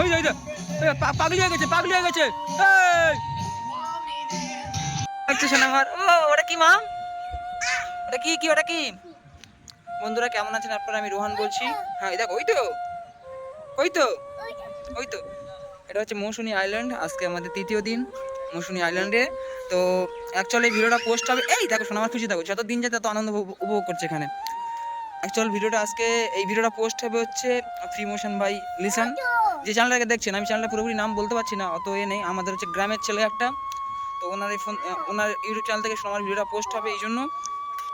ওই হয়ে গেছে হয়ে গেছে! দেখছ শোনা ও, ওটা কি, মা? ওটা ওটা কি? বন্ধুরা, কেমন আছেন? আপনারা, আমি রোহান বলছি। হ্যাঁ এই দেখো, ওই তো। ওই তো। ওই তো। এটা হচ্ছে মৌসুনি আইল্যান্ড। আজকে আমাদের তৃতীয় দিন মৌসুনি আইল্যান্ডে। তো অ্যাকচুয়ালি ভিডিওটা পোস্ট হবে এই দেখো, শোনা, আমার খুশি থাকো। যত দিন যাতে তত আনন্দ উপভোগ করছে এখানে। অ্যাকচুয়াল ভিডিওটা আজকে এই ভিডিওটা পোস্ট হবে হচ্ছে ফ্রি মোশন বাই লিসান যে চ্যানেলটাকে দেখছেন, আমি চ্যানেলটা পুরোপুরি নাম বলতে পারছি না, অত এ নেই। আমাদের হচ্ছে গ্রামের ছেলে একটা, তো ওনার এই ফোন ওনার ইউটিউব চ্যানেল থেকে আমার ভিডিওটা পোস্ট হবে এই জন্য।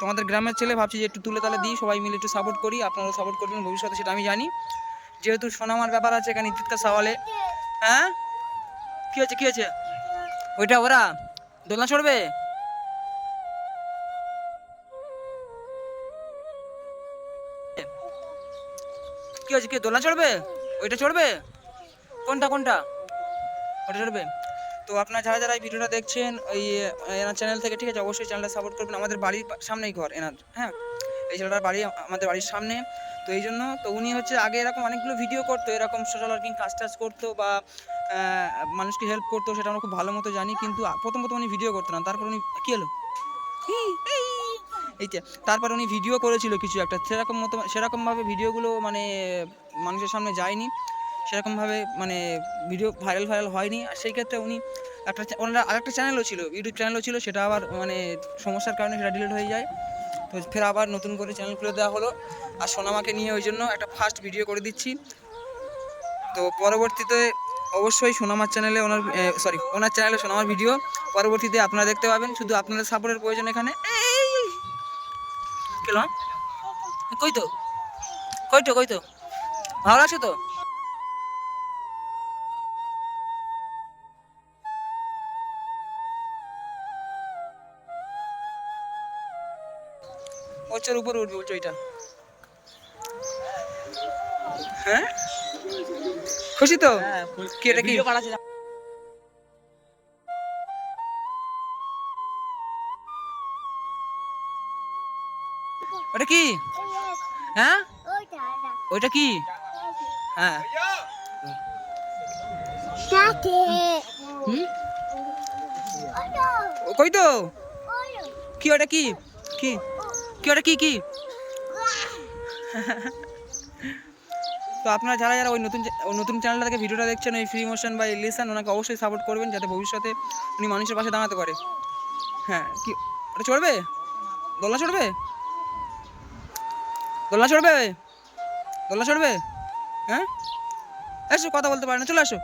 তোমাদের গ্রামের ছেলে ভাবছি যে একটু তুলে তালে দিই, সবাই মিলে একটু সাপোর্ট করি, আপনারাও সাপোর্ট করবেন ভবিষ্যতে সেটা আমি জানি। যেহেতু সোনামার ব্যাপার আছে এখানে ইজ্জতকার সওয়ালে। হ্যাঁ? কী হয়েছে কী হয়েছে ওইটা ওরা? দোলনা চড়বে কি হয়েছে কি দোলনা চড়বে ওইটা চড়বে কোনটা কোনটা? ওটা চড়বে তো আপনারা যারা যারা এই ভিডিওটা দেখছেন ওই এনার চ্যানেল থেকে, ঠিক আছে, অবশ্যই চ্যানেলটা সাপোর্ট করবেন। আমাদের বাড়ির সামনেই ঘর, এনার হ্যাঁ? এই ছেলেটার বাড়ি, আমাদের বাড়ির সামনে। তো এই জন্য, তো উনি হচ্ছে আগে এরকম অনেকগুলো ভিডিও করতো, এরকম সোশ্যাল ওয়ার্কিং কাজ টাজ করতো বা মানুষকে হেল্প করতো, সেটা আমরা খুব ভালো মতো জানি, কিন্তু প্রথম প্রথম উনি ভিডিও করতো না। তারপর উনি, কী হলো? এই তারপর উনি ভিডিও করেছিল কিছু একটা। সেরকম মতো, সেরকমভাবে ভিডিওগুলো মানে মানুষের সামনে যায়নি। সেরকমভাবে মানে ভিডিও ভাইরাল ভাইরাল হয়নি। আর সেই ক্ষেত্রে উনি একটা ওনার আরেকটা চ্যানেলও ছিল ইউটিউব চ্যানেলও ছিল, সেটা আবার মানে সমস্যার কারণে সেটা ডিলিট হয়ে যায়। তো ফের আবার নতুন করে চ্যানেল খুলে দেওয়া হলো। আর সোনামাকে নিয়ে ওই জন্য একটা ফার্স্ট ভিডিও করে দিচ্ছি। তো পরবর্তীতে অবশ্যই সোনামার চ্যানেলে ওনার সরি ওনার চ্যানেলে সোনামার ভিডিও পরবর্তীতে আপনারা দেখতে পাবেন, শুধু আপনাদের সাপোর্টের প্রয়োজন এখানে! কেন কই তো? কই তো কই তো? ভালো আছো তো? ওচের উপরে উঠবে বলছো এটা? হ্যাঁ? খুশি তো? কি কি? ওটা কি? হ্যাঁ? ওইটা কি? হ্যাঁ। হুম? কই তো? কি ওটা কি? কি? কি, ওটা কি কি? তো আপনারা যারা যারা ওই নতুন নতুন চ্যানেলটা থেকে ভিডিওটা দেখছেন, ওই ফ্রি মোশন বা লিসান ওনাকে অবশ্যই সাপোর্ট করবেন যাতে ভবিষ্যতে উনি মানুষের পাশে দাঁড়াতে পারে। হ্যাঁ কি, ওটা চড়বে? দোলনা চড়বে? দোলনা চড়বে? দোলনা চড়বে? হ্যাঁ? এসো, কথা বলতে পারে না, চলে আসো।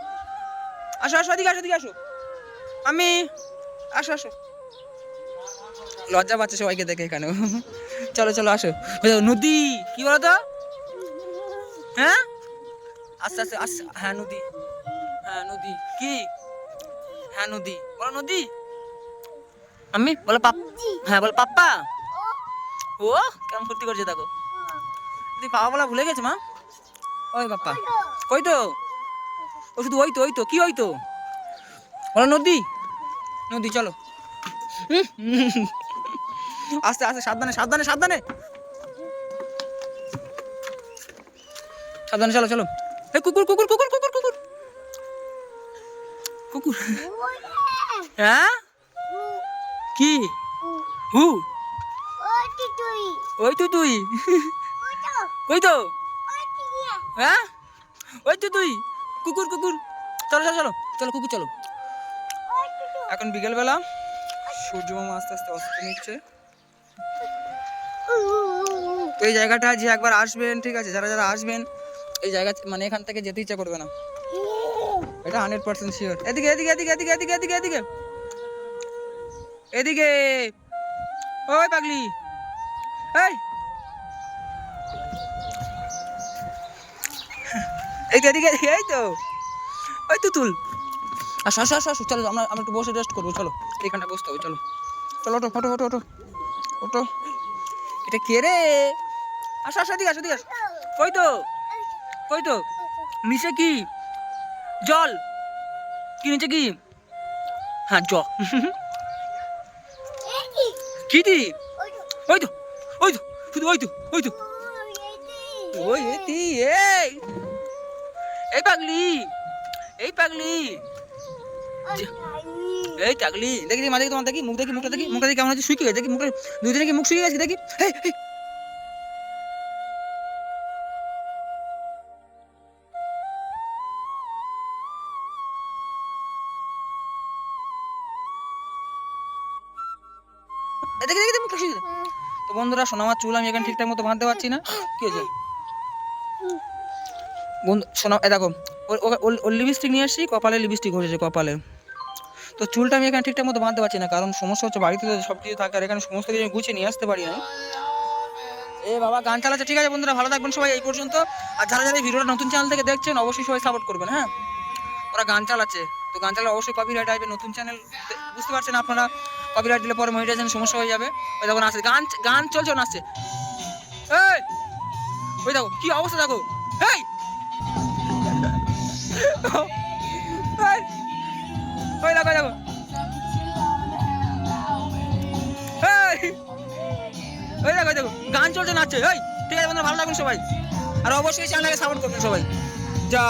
আসো আসো, এদিকে আসো এদিকে আসো। আমি, আসো আসো। লজ্জা পাচ্ছে সবাইকে দেখে এখানে চলো চলো, আসো। নদী, কি বলো তো হ্যাঁ? আস্তে আস্তে আস্তে হ্যাঁ নদী। হ্যাঁ নদী। কি? হ্যাঁ নদী। বলো, নদী। আমি? বলো, পাপ হ্যাঁ বলো, পাপ্পা। ও, কেমন ফুর্তি করছে, দেখো। তুই পাপা বলা ভুলে গেছে, মা? ওই পাপ্পা। কই তো। ও শুধু ওই তো ওই তো। কি ওই তো? বলো, নদী। নদী, চলো। আস্তে আস্তে, সাবধানে সাবধানে সাবধানে। সাবধানে, চলো চলো। এই কুকুর কুকুর কুকুর কুকুর কুকুর। কুকুর। হ্যাঁ? কি? হু? ওই তো তুই। ওই তো? হ্যাঁ? ওই তো তুই। কুকুর কুকুর। চলো চলো চলো চলো, কুকুর, চলো। এখন বিকেলবেলা সূর্য মামা আস্তে আস্তে অস্ত নিচ্ছে। তো এই জায়গাটা যে একবার আসবেন, ঠিক আছে, যারা যারা আসবেন, এই জায়গা মানে এখান থেকে যেতে ইচ্ছা করবে না। এটা হান্ড্রেড পার্সেন্ট শিওর এদিকে এদিকে এদিকে এদিকে এদিকে এদিকে এদিকে। এদিকে। ওই পাগলি। এই। এই তো, এদিকে এই তো। ওই তুতুল আসো আসো চলো, আমরা আমরা একটু বসে রেস্ট করব, চলো। এইখানটা বসতে হবে, চলো। চলো ওটো ফটো ফটো ওটো ওটো এটা কে রে? আসো আসো, এদিকে আসো এদিকে আসো। কই তো? কই তো? নিচে কি? জল। কি নিচে কি? হ্যাঁ জ। কি দি? ওই তো ওই তো, শুধু ওই তো ওই তো। ওই এতি এই পাগলি এই পাগলি। এই দেখি মা দেখি তোমার দেখি মুখ দেখি মুখটা দেখি মুখটা দেখি কেমন আছে শুকিয়ে দেখি মুখটা দুদিনে কি মুখ শুকিয়ে গেছে দেখি। দেখি দেখি মুখটা শুকিয়ে তো বন্ধুরা সোনামার চুল আমি এখানে ঠিকঠাক মতো বাঁধতে পারছি না। কি হয়েছে? বন্ধু শোনা এ দেখো ওর- লিপস্টিক নিয়ে আসছি কপালে লিপস্টিক ঘষেছে কপালে। তো চুলটা আমি এখানে ঠিকঠাক মতো বাঁধতে পারছি না, কারণ সমস্যা হচ্ছে বাড়িতে সব কিছু থাকে আর এখানে সমস্ত কিছু আমি গুছিয়ে নিয়ে আসতে পারি না। এ বাবা, গান চালাচ্ছে ঠিক আছে বন্ধুরা, ভালো থাকবেন সবাই এই পর্যন্ত। আর যারা যারা ভিডিওটা নতুন চ্যানেল থেকে দেখছেন, অবশ্যই সবাই সাপোর্ট করবেন হ্যাঁ? ওরা গান চালাচ্ছে, তো গান চালালে অবশ্যই কপিরাইট আসবে নতুন চ্যানেল বুঝতে পারছেন আপনারা? কপিরাইট দিলে পরে মনিটাইজেশন সমস্যা হয়ে যাবে। ওই দেখো আসছে গান গান চলছে না আসছে এই! ওই দেখো, কি অবস্থা দেখো? এই! দেখো ওই দেখো দেখো, গান চলছে, নাচছে। ওই ঠিক আছে ভালো থাকুন সবাই। আর অবশ্যই চ্যানেলটাকে সাপোর্ট করবেন সবাই। যা।